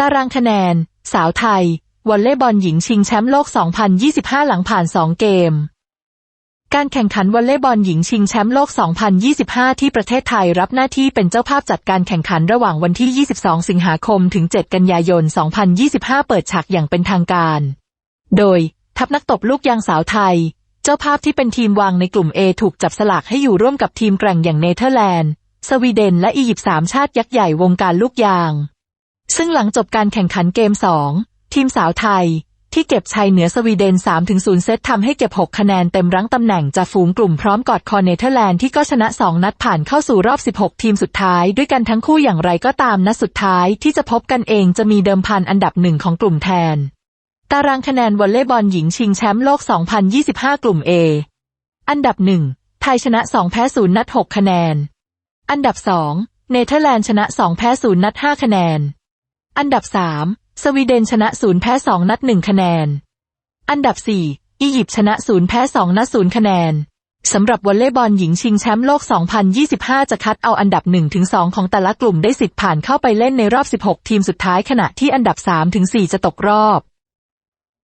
ตารางคะแนน สาวไทยวอลเลย์บอลหญิงชิงแชมป์โลก 2025 หลังผ่าน 2 เกม การแข่งขันวอลเลย์บอลหญิงชิงแชมป์โลก 2025 ที่ประเทศไทยรับหน้าที่เป็นเจ้าภาพจัดการแข่งขันระหว่างวันที่ 22 สิงหาคม ถึง 7 กันยายน 2025 เปิดฉากอย่างเป็นทางการ โดย ทัพนักตบลูกยางสาวไทย เจ้าภาพที่เป็นทีมวางในกลุ่ม A ถูกจับสลากให้อยู่ร่วมกับทีมแกร่งอย่างเนเธอร์แลนด์ สวีเดน และอียิปต์สามชาติยักษ์ใหญ่วงการลูกยาง ซึ่งหลังจบการแข่งขันเกม 2 ทีมสาวไทย ที่เก็บชัยเหนือสวีเดน 3-0 เซตทำให้เก็บ 6 คะแนนเต็มรั้งตำแหน่งจากฝูงกลุ่มพร้อมกอดคอเนเธอร์แลนด์ที่ก็ชนะ 2 นัดผ่านเข้าสู่รอบ 16 ทีมสุดท้าย ด้วยกันทั้งคู่อย่างไรก็ตามนัดสุดท้ายที่จะพบกันเองจะมีเดิมพันอันดับหนึ่งของกลุ่มแทน ตารางคะแนนวอลเลย์บอลหญิงชิงแชมป์โลก 2025 กลุ่ม A อันดับหนึ่งไทยชนะ 2 แพ้0นัด 6 คะแนน อันดับ 2 เนเธอร์แลนด์ชนะ 2 แพ้0นัด 5 คะแนน อันดับ3สวีเดนชนะศูนย์แพ้2นัด1คะแนน อันดับ4อียิปต์ชนะศูนย์แพ้2นัด0คะแนนสำหรับวอลเลย์บอลหญิงชิงแชมป์โลก 2025 จะคัดเอาอันดับ 1-2 ของแต่ละกลุ่มได้สิทธิ์ผ่านเข้าไปเล่นในรอบ 16 ทีมสุดท้ายขณะที่อันดับ 3-4 จะตกรอบ